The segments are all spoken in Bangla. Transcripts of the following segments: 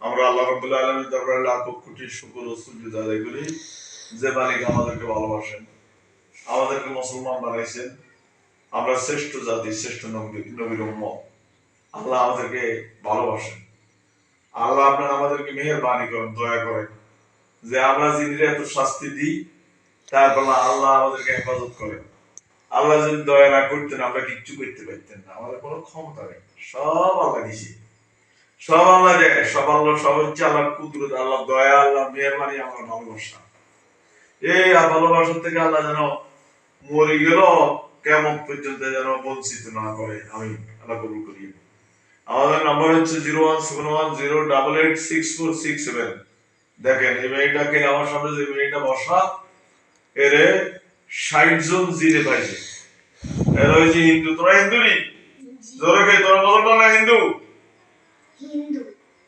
আমরা আল্লাহ করি যে আমাদেরকে ভালোবাসেন, আমাদেরকে মুসলমান বানাইছেন। আমরা শ্রেষ্ঠ জাতি, শ্রেষ্ঠ নবী, নবীর আল্লাহ আমাদেরকে ভালোবাসেন। আল্লাহ আপনার আমাদেরকে মেহেরবানি করেন, দয়া করেন যে আমরা যিনি এত শাস্তি দিই, তারপর আল্লাহ আমাদেরকে হেফাজত করেন। আল্লাহ যদি দয়া না করতেন, আমরা কিচ্ছু করতে পারতেন না। আমাদের কোনো ক্ষমতা নেই। সব আল্লাহ দিছে। সব আল্লাহ দেয়। সব আল্লাহ সব হচ্ছে আল্লাহ কুদরত, আল্লাহ দয়া, আল্লাহ মেহরবানি আমার ভালোবাসা। এই আর ভালোবাসার থেকে আল্লাহ যেন মরে গেল, কেমন পর্যন্ত যেন বঞ্চিত না করে। আমি আল্লাহ কবুল করি আমাদের নাম্বার হচ্ছে zero one seven one zero double eight six four six seven. দেখেন, এই মেয়েটাকে আমার সামনে যে মেয়েটা বসা, এরে ষাট জন জিরে পাইছে। এরা হয়েছে হিন্দু। তোরা হিন্দু নি? জোরে কে তোরা মুসলমান না হিন্দু? হিন্দু।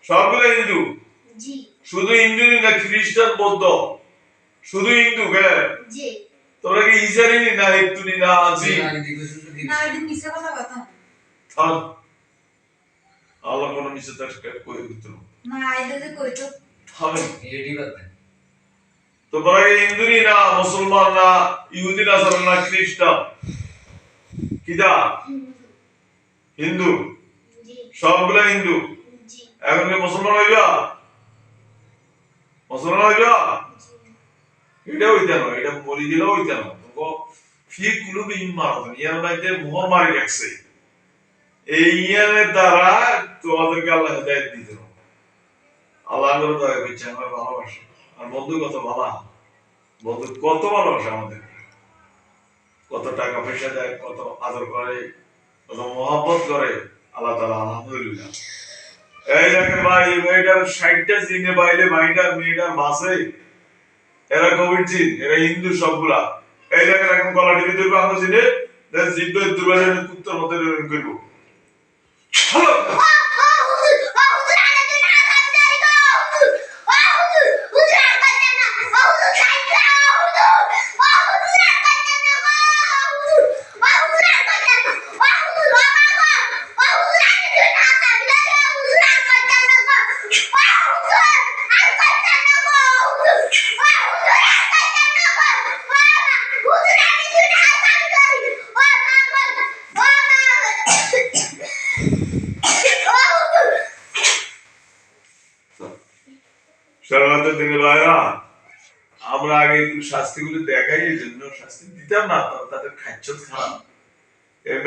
সবগুলো হিন্দু? শুধু হিন্দু নি না খ্রিস্টান বৌদ্ধ? শুধু হিন্দু কে? তোরা কি ইসারি নি না হিন্দু নি না জি না এটা মিশে কথা কথা থাক আল্লাহ কোন মিছে তার কই দিত না আইদে যে কই তো এডি বাদ দেন তো তোরা কি হিন্দু না মুসলমান না ইহুদি না না খ্রিস্টান কিদা হিন্দু? সবগুলা হিন্দু? এখন কি মুসলমান হইবা? মুসলমান হইবা? এটা হইতে না এটা মরি গেলে হইতে না ফি কুলুবি ইমারাত ইয়ার মধ্যে মোহর মারি রাখছে। এই ইয়ানের দ্বারা তোমাদেরকে আল্লাহ হেদায়েত দিতে হবে। আল্লাহ দয়া করছে আমার ভালোবাসা। আর বন্ধু কত ভালো বন্ধু কত ভালোবাসে আমাদের। কত টাকা পয়সা দেয়, কত আদর করে, কত মহব্বত করে। আল্লাহ তালা আলহামদুলিল্লাহ। এই দেখেন ভাই মেয়েটার ষাটটা বাইরে ভাইটার, মেয়েটার বাসে। এরা কোভিড জিন, এরা হিন্দু সবগুলা। এই দেখেন, এখন টিপে ধরবে আমরা জিনে। মধ্যে এরকম করব। শরণার্থী দিনে ভাইরা, আমরা আগে শাস্তিগুলো দেখাই, এই জন্য শাস্তি দিতাম না তাদের খাচ্ছ খারাপ। এই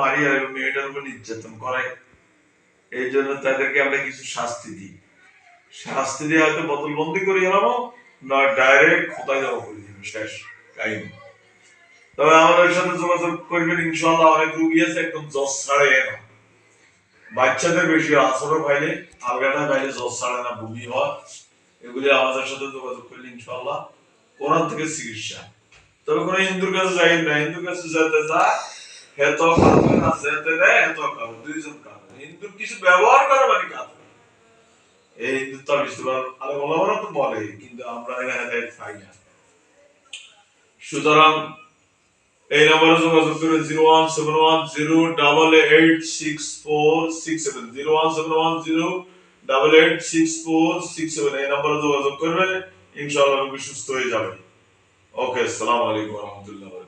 মারি আর মেয়েটার নির্যাতন করে। এই জন্য তাদেরকে আমরা কিছু শাস্তি দিই। শাস্তি দিয়ে হয়তো বোতল বন্দি করে গেলাম না ডাইরেক্ট খোদাই দেওয়া করে শেষ কাহিনী। তবে আমাদের সাথে যোগাযোগ করবেন ইনশাল্লাহ অনেক রুগী আছে, একদম ছাড়ে না বাচ্চাদের বেশি আসরও পাইলে আলগাটা পাইলে জজ ছাড়ে না, বমি হয়। এগুলি আমাদের সাথে যোগাযোগ করলে ইনশাল্লাহ কোরআন থেকে চিকিৎসা। তবে কোনো হিন্দুর কাছে যাই না হিন্দুর কাছে যেতে যা হেত যেতে দেয় হেত কাঁদবে দুইজন কাঁদবে হিন্দুর কিছু ব্যবহার করে মানে কাঁদবে এই বুঝতে আরে ওরা তো বলে, কিন্তু আমরা এখানে হেদায়ত পাই না। সুতরাং এই নম্বরে যোগাযোগ করে zero one seven one zero double eight six four six seven. Zero one seven one zero double eight six four six seven এই নম্বরে যোগাযোগ করবে, ইনশাআল্লাহ সুস্থ হয়ে যাবে। ওকে, আসসালামু আলাইকুম রহমতুল্লাহ